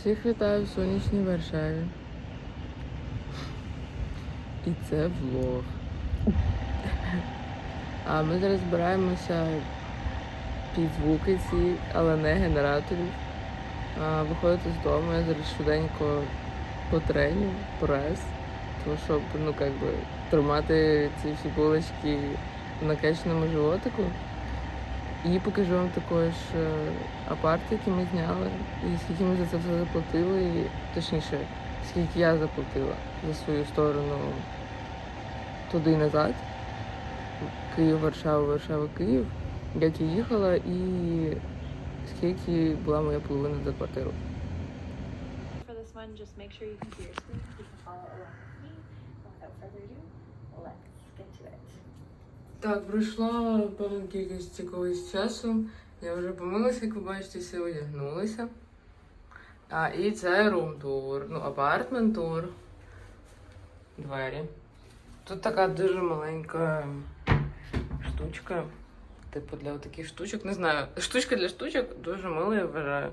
Всіх вітаю в сонячній Варшаві. І це влог. А ми зараз збираємося під звуки ці, але не генераторів. А, виходити з дому, я зараз швиденько потреню, прес, тому щоб ну, би, тримати ці всі булочки на качаному животику. І покажу вам також е, апарт, який ми зняли, і скільки ми за це все заплатили, і, точніше, скільки я заплатила за свою сторону туди і назад. Київ, Варшава, Варшава, Київ. Як я їхала і скільки була моя половина за квартиру. Let's get to it. Так, пройшло певна кількість якогось часу. Я вже помилася, як ви бачите, всі одягнулися. А, і це рум-тур, ну, апартмент-тур. Двері. Тут така дуже маленька штучка. Типу, для таких штучок. Не знаю. Штучка для штучок дуже мила, я вважаю.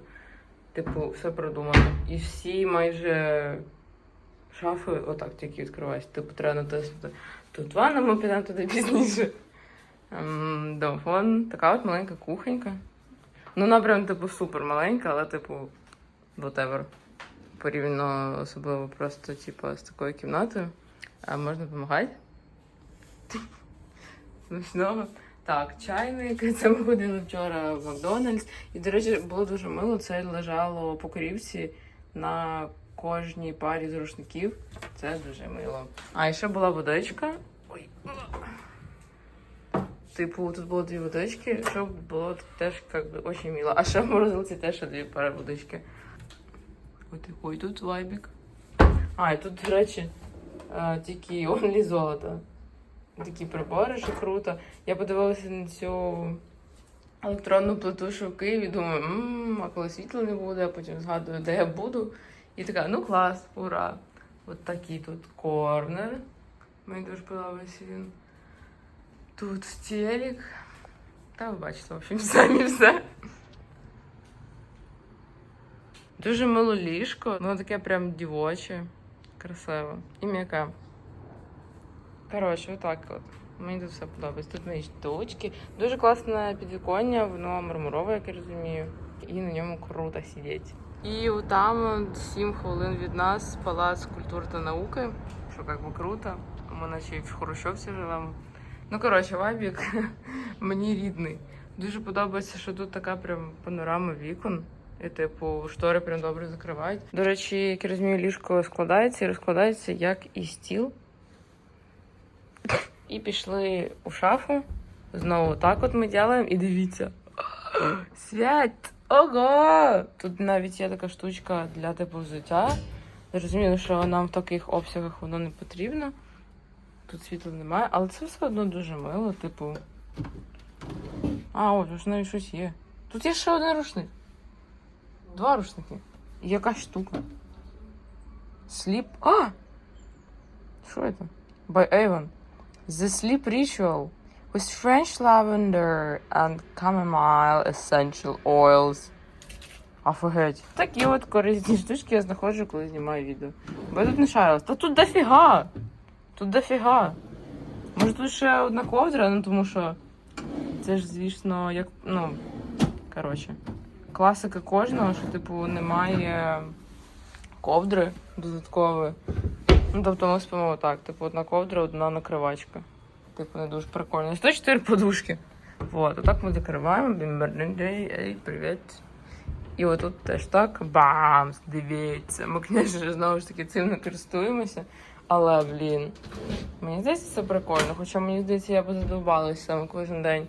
Типу, все продумано. І всі майже шафи отак тільки відкриваються. Типу, треба натиснути. Тут ванна, ми підемо туди пізніше. Домофон, така от маленька кухонька. Ну, вона прям, типу, супер маленька, але, типу, whatever. Порівняно особливо просто, типу, з такою кімнатою. А можна допомагати? Смішного. Так, чайник. Це ми ходили вчора в Макдональдс. І, до речі, було дуже мило. Це лежало по корівці на кожній парі з рушників. Це дуже мило. А, ще була водичка. Ой. Типу, тут було дві водички, щоб було теж як дуже мило. А ще в морозилці теж дві пари водички. Ось такий тут вайбік. А, і тут, до речі, е, тільки онлі золото. Такі прибори, що круто. Я подивилася на цю електронну плиту, що в Києві, думаю, мм, а коли світла не буде, а потім згадую, де я буду. І така, ну клас, ура! От такий тут корнер. Мені дуже подобається він. Тут телек. Та ви бачите, в общем, самі все. Дуже мило ліжко, воно таке прям дівоче, красиве і м'яке. Коротше, отак от. Мені тут все подобається. Тут мої штучки. Дуже класне підвіконня, воно мармурове, як я розумію. І на ньому круто сидіти. І там 7 хвилин від нас палац культури та науки, що як би круто. Ми наче і в Хрущовці живемо. Ну, коротше, вайбік мені рідний. Дуже подобається, що тут така прям панорама вікон. І, типу, штори прям добре закривають. До речі, як я розумію, ліжко складається і розкладається як і стіл. І пішли у шафу. Знову так от ми ділаємо. І дивіться. Свят! Ого! Тут навіть є така штучка для типу взуття. Зрозуміло, що нам в таких обсягах воно не потрібно. Тут світла немає, але це все одно дуже мило, типу. А, от, вже навіть щось є. Тут є ще один рушник. Два рушники. Якась штука. Sleep. А! Що це? By Avon. The Sleep Ritual. With French lavender and chamomile essential oils. Офігеть. Такі от корисні штучки я знаходжу, коли знімаю відео. Бо я тут не шарилась. Та тут дофіга! Тут дофіга. Може тут ще одна ковдра, ну тому що це ж, звісно, як. Ну, коротше, класика кожного, що, типу, немає ковдри додаткової. Ну, тобто ми спимо отак. Типу, одна ковдра, одна накривачка. Типу, не дуже прикольно. 104 подушки. Вот, отак ми закриваємо. Ей, привіт. І отут теж так. Бамс! Дивіться. Ми, звісно, знову ж таки цим не користуємося. Але, блін, мені здається, це прикольно. Хоча мені здається, я б задовбалася саме кожен день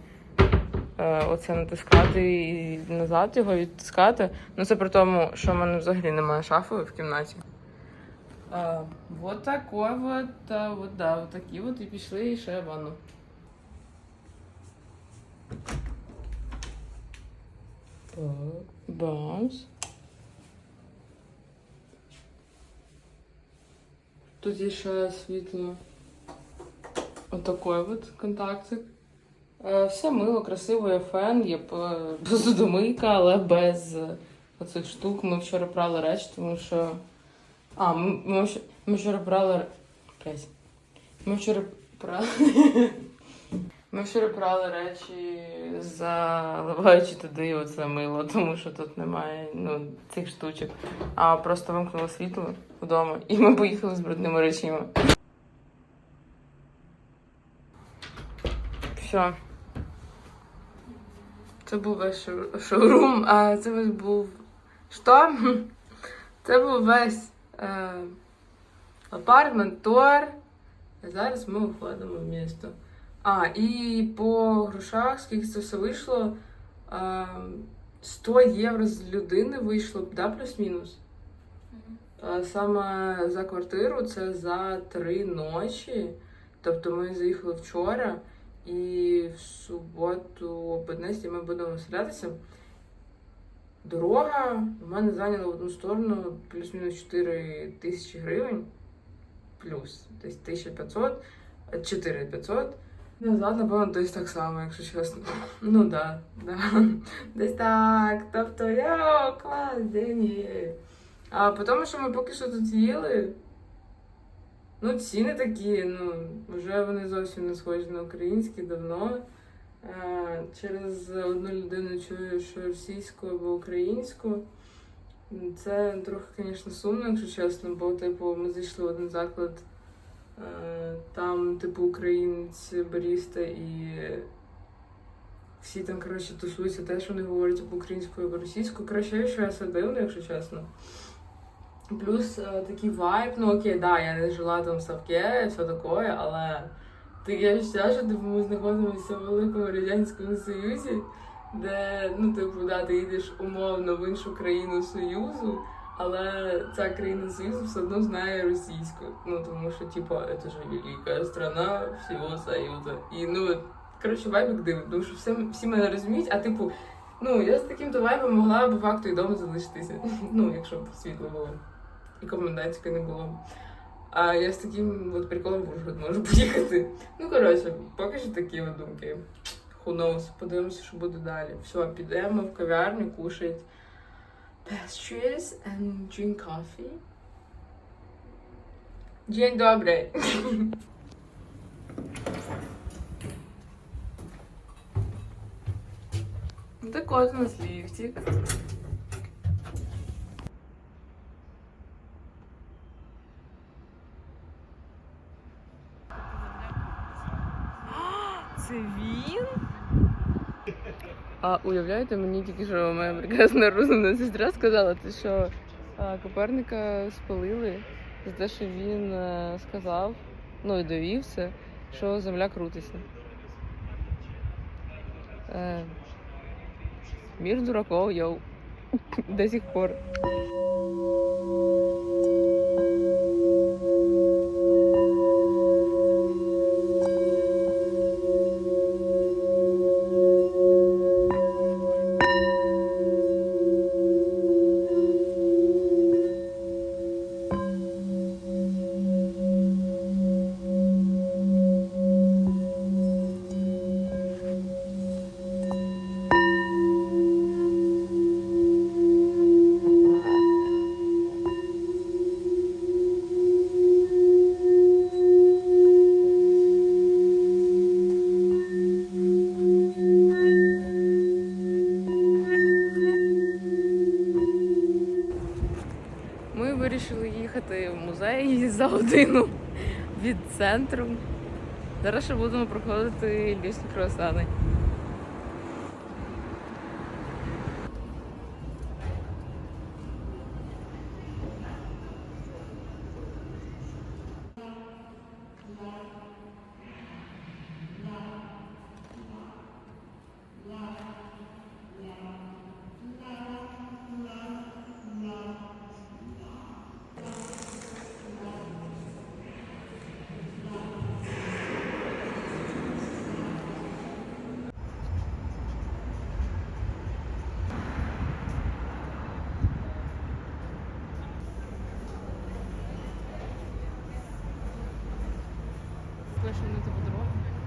е, оце натискати і назад його відтискати. Ну це при тому, що в мене взагалі немає шафи в кімнаті. А, вот такой вот, а, вот, да, вот такі от і пішли і ще ванну. Так, бамс. Тут є ще світло. Отакий от контактик. Все мило, красиво, є фен, є посудомийка, але без оцих штук. Ми вчора прали речі, тому що. А, ми, ми, вч- ми вчора прали. Блядь. Ми вчора прали. Ми вчора прали речі, заливаючи туди оце мило, тому що тут немає ну, цих штучок. А просто вимкнуло світло вдома, і ми поїхали з брудними речима. Все. Це був весь шоу- шоурум, а це весь був. Що? Це був весь апартмент, тур. А зараз ми виходимо в місто. А, і по грошах, скільки це все вийшло, е, 100 євро з людини вийшло, да, плюс-мінус. Е, Саме за квартиру це за три ночі. Тобто ми заїхали вчора, і в суботу об 11 ми будемо вселятися. Дорога в мене зайняла в одну сторону плюс-мінус 4 тисячі гривень. Плюс десь 1500, е, 4500. Назад, напевно, десь так само, якщо чесно. Ну да, да. Десь так. Тобто, йо, клас, деньги. А потім, що ми поки що тут їли, ну, ціни такі, ну, вже вони зовсім не схожі на українські давно. Е, Через одну людину чую, що російську або українську. Це трохи, звісно, сумно, якщо чесно, бо, типу, ми зайшли в один заклад, е, там, типу, українець, баріста і всі там, коротше, тусуються те, що вони говорять або українською, або російською. Коротше, що я все дивно, якщо чесно. Плюс е, такий вайб, ну окей, да, я не жила там в Савке, все таке, але таке відчуття, що типу, ми знаходимося в великому радянському союзі, де, ну, типу, да, ти їдеш умовно в іншу країну Союзу, але ця країна Союзу все одно знає російську. Ну, тому що, типу, це ж велика страна всього Союзу. І ну, коротше, вайбик дивний, тому що всі, всі мене розуміють, а типу, ну, я з таким то вайбом могла по факту і вдома залишитися. Ну, якщо б світло було і комендантської не було. А я з таким от приколом в можу поїхати. Ну, коротше, поки що такі от думки. Knows, подивимося, що буде далі. Все, підемо в кав'ярню, кушать pastries and drink coffee. День добрий. Так от у нас ліфтик. Це він? А уявляєте, мені тільки що моя прекрасна розумна сестра сказала, що Коперника спалили за те, що він е, сказав, ну і довів це, що земля крутиться. Е, мір дураков, йоу. До сих пор. Годину від центру. Зараз ще будемо проходити лісні круасани.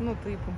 Ну, типу.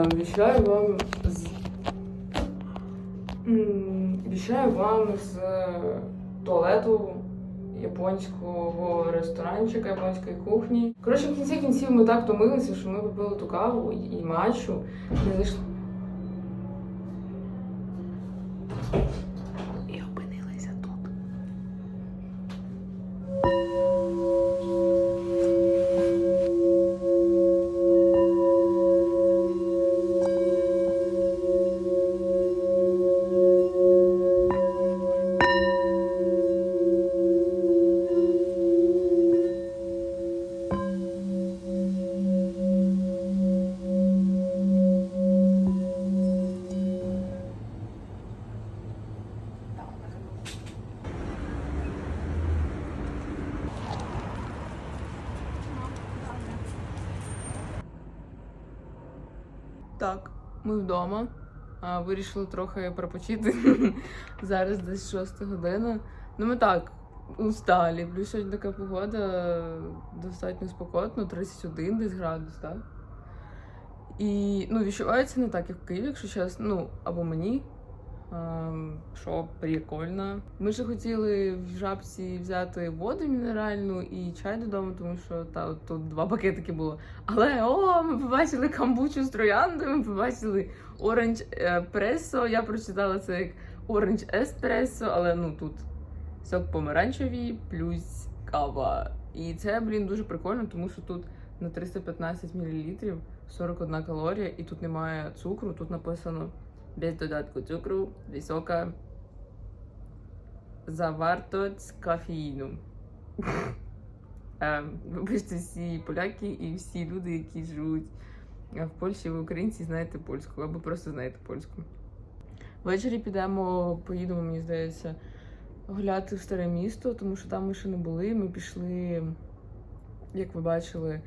Віщаю вам з віщаю вам з туалету японського ресторанчика, японської кухні. Коротше, в кінці кінців ми так втомилися, що ми попили ту каву і матчу. Так, ми вдома. А, вирішили трохи пропочити. Зараз десь 6 година. Ну, ми так, усталі. Плюс сьогодні така погода достатньо спокотно, 31 десь градус, так? І ну, відчувається не так, як в Києві, якщо чесно, ну, або мені. Ем, Що прикольно. Ми ще хотіли в жабці взяти воду мінеральну і чай додому, тому що та, тут два пакетики було. Але о, ми побачили камбучу з трояндою, ми побачили оранж пресо. Я прочитала це як оранж еспресо, але ну тут сок помаранчевий плюс кава. І це, блін, дуже прикольно, тому що тут на 315 мл 41 калорія, і тут немає цукру, тут написано без додатку цукру, висока завартость кофеїну. Е, Вибачте, всі поляки і всі люди, які живуть в Польщі, ви українці знаєте польську або просто знаєте польську. Ввечері підемо, поїдемо, мені здається, гуляти в старе місто, тому що там ми ще не були. Ми пішли, як ви бачили,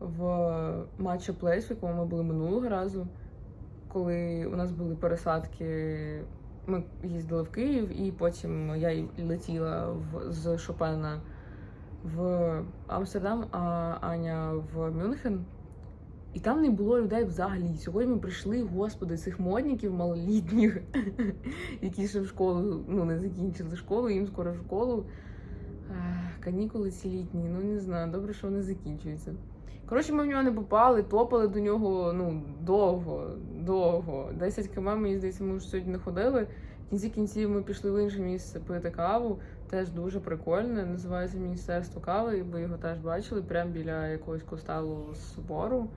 в Матча Плейс, в якому ми були минулого разу, коли у нас були пересадки. Ми їздили в Київ, і потім я летіла в, з Шопена в Амстердам, а Аня в Мюнхен. І там не було людей взагалі. Сьогодні ми прийшли, господи, цих модників малолітніх, які ще в школу ну, не закінчили школу, їм скоро в школу. Канікули ці літні, ну не знаю, добре, що вони закінчуються. Коротше, ми в нього не попали, топали до нього ну, довго, довго. 10 км, мені здається, ми вже сьогодні не ходили. В кінці кінців ми пішли в інше місце пити каву. Теж дуже прикольне. Називається Міністерство кави. Ви його теж бачили, прямо біля якогось костелу собору.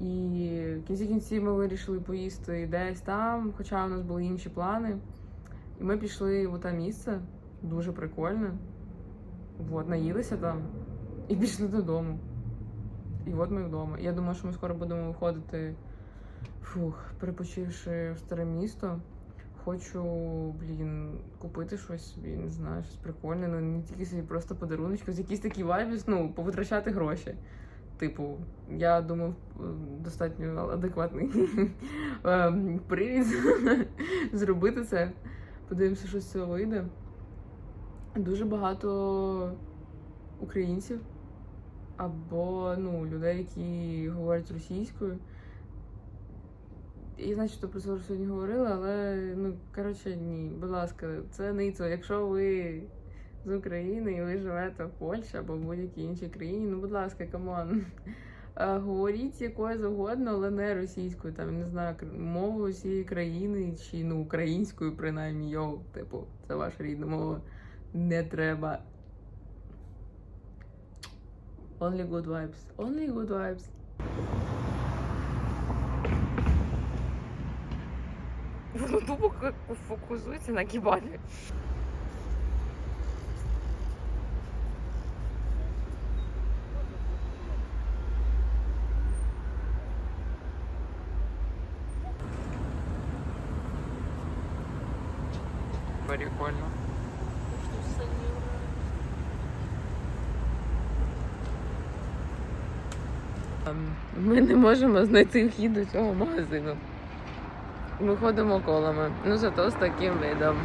І в кінці кінців ми вирішили поїсти десь там, хоча у нас були інші плани. І ми пішли в те місце, дуже прикольне. От, наїлися там і пішли додому. І от ми вдома. Я думаю, що ми скоро будемо виходити, фух, перепочивши в старе місто. Хочу, блін, купити щось собі, не знаю, щось прикольне, ну не тільки собі просто подаруночки, з якісь такі вайбі, ну, повитрачати гроші. Типу, я думаю, достатньо адекватний ем, привід зробити це. Подивимося, що з цього вийде. Дуже багато українців або ну, людей, які говорять російською. Я знаю, що про це вже сьогодні говорила, але ну коротше, ні, будь ласка, це не це. Якщо ви з України і ви живете в Польщі або в будь-якій іншій країні, ну будь ласка, камон. Е, Говоріть якою завгодно, але не російською, там не знаю, мовою цієї країни чи ну українською, принаймні, йоу, типу, це ваша рідна мова. Не треба. Only good vibes. Only good vibes. Воно тупо фокусується на кібабі. Прикольно. Ем, Ми не можемо знайти вхід до цього магазину. Ми ходимо колами. Ну зато з таким видом.